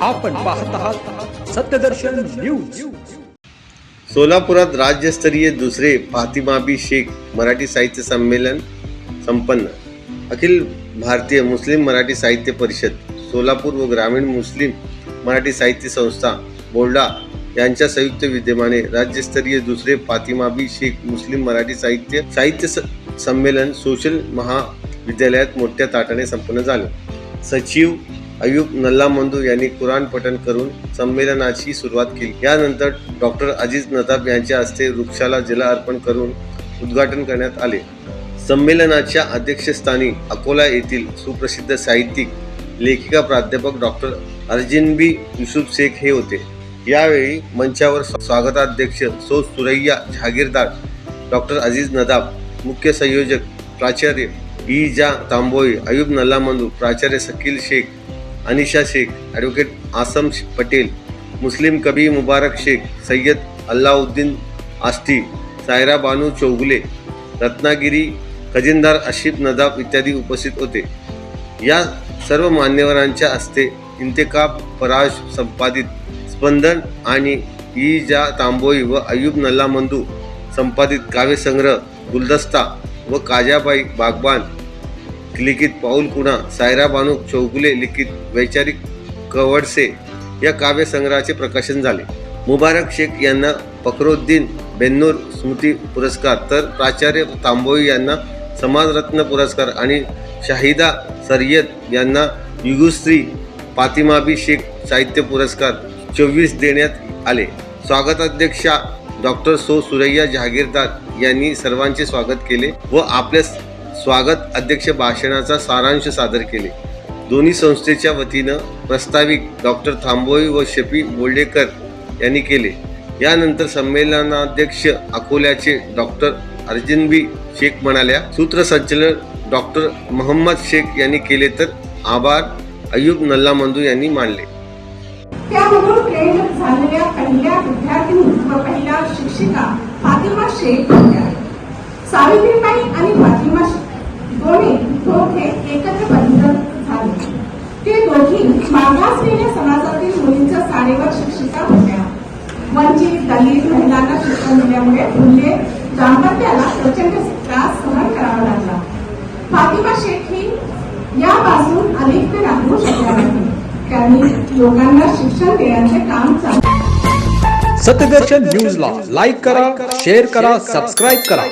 आपण पाहत आहात सत्यदर्शन न्यूज. सोलापुरात राज्यस्तरीय दुसरे फातिमाबी शेख मराठी साहित्य संमेलन संपन्न. अखिल भारतीय मुस्लिम मराठी साहित्य परिषद सोलापूर व ग्रामीण मुस्लिम मराठी साहित्य संस्था बोर्डा यांच्या संयुक्त विद्यमाने राज्यस्तरीय दुसरे फातिमाबी शेख मुस्लिम मराठी साहित्य साहित्य स- संमेलन सोशल महाविद्यालयात मोठ्या ताटाने संपन्न झालं. सचिव अयूब नल्लामंदू यांनी कुराण पठण करून संमेलनाची सुरुवात केली. यानंतर डॉक्टर अजीज नदाब यांच्या हस्ते वृक्षाला जल अर्पण करून उद्घाटन करण्यात आले. संमेलनाच्या अध्यक्षस्थानी अकोला येथील सुप्रसिद्ध साहित्यिक लेखिका प्राध्यापक डॉक्टर अर्जिनबी युसुफ शेख हे होते. यावेळी मंचावर स्वागताध्यक्ष सो सुरैया जहागीरदार डॉक्टर अजीज नदाब मुख्य संयोजक प्राचार्य इजा तांबोई अयुब नल्लामंदू प्राचार्य सकील शेख अनिशा शेख ॲडव्होकेट आसम पटेल मुस्लिम कबी मुबारक शेख सय्यद अल्लाउद्दीन आष्टी सायरा बानू चौगुले रत्नागिरी खजिनदार अशिफ नदाब इत्यादी उपस्थित होते. या सर्व मान्यवरांच्या हस्ते इंतेकाब पराश संपादित स्पंदन आणि इजा तांबोई व अयूब नल्लामंदू संपादित काव्यसंग्रह गुलदस्ता व काजाबाई बागबान लिखित पाऊल कुणा? सायरा बानू चौगुले लिखित वैचारिक कवडसे या काव्यसंग्रहाचे प्रकाशन झाले. मुबारक शेख यांना फखरुद्दीन बेन्नूर स्मृती पुरस्कार तर प्राचार्य तांबोई यांना समाजरत्न पुरस्कार आणि शाहिदा सय्यद यांना युगुश्री पातिमाबी शेख साहित्य पुरस्कार चोवीस देण्यात आले. स्वागताध्यक्षा डॉक्टर सो सुरैया जहागीरदार यांनी सर्वांचे स्वागत केले व आपल्या स्वागत अध्यक्ष भाषणाचा सारांश सादर केले. दोन्ही संस्थेच्या वतीनं प्रस्ताविक डॉक्टर थांबोई व शफी बोल्डेकर यांनी केले. यानंतर संमेलनाध्यक्ष अकोल्याचे डॉक्टर अर्जिनबी शेख म्हणाल्या सूत्रसंचालन डॉक्टर मोहम्मद शेख यांनी केले तर आभार अयूब नल्लामंदू यांनी मानले. त्यामधून ट्रेन झालेल्या पहिल्या विद्यार्थिनी व पहिल्या शिक्षिका फातिमा शेख होत्या सावित्रीबाई आणि फातिमा शेख दोन्ही दोघे एकत्र बंधन झाले. ते दोघी मागासलेल्या समाजातील मुलींच्या साडेवर शिक्षिका होत्या. वंचित दलित महिलांना शिक्षण दिल्यामुळे मूल्ये दाम्पत्याला प्रचंड त्रास सहन करावा लागला. फातिमा शेख ही यापासून अलिप्त राहू शकल्या नाही. त्यांनी लोकांना शिक्षण देण्याचे काम चालू सत्यदर्शन न्यूजला लाईक करा शेअर करा सबस्क्राईब करा.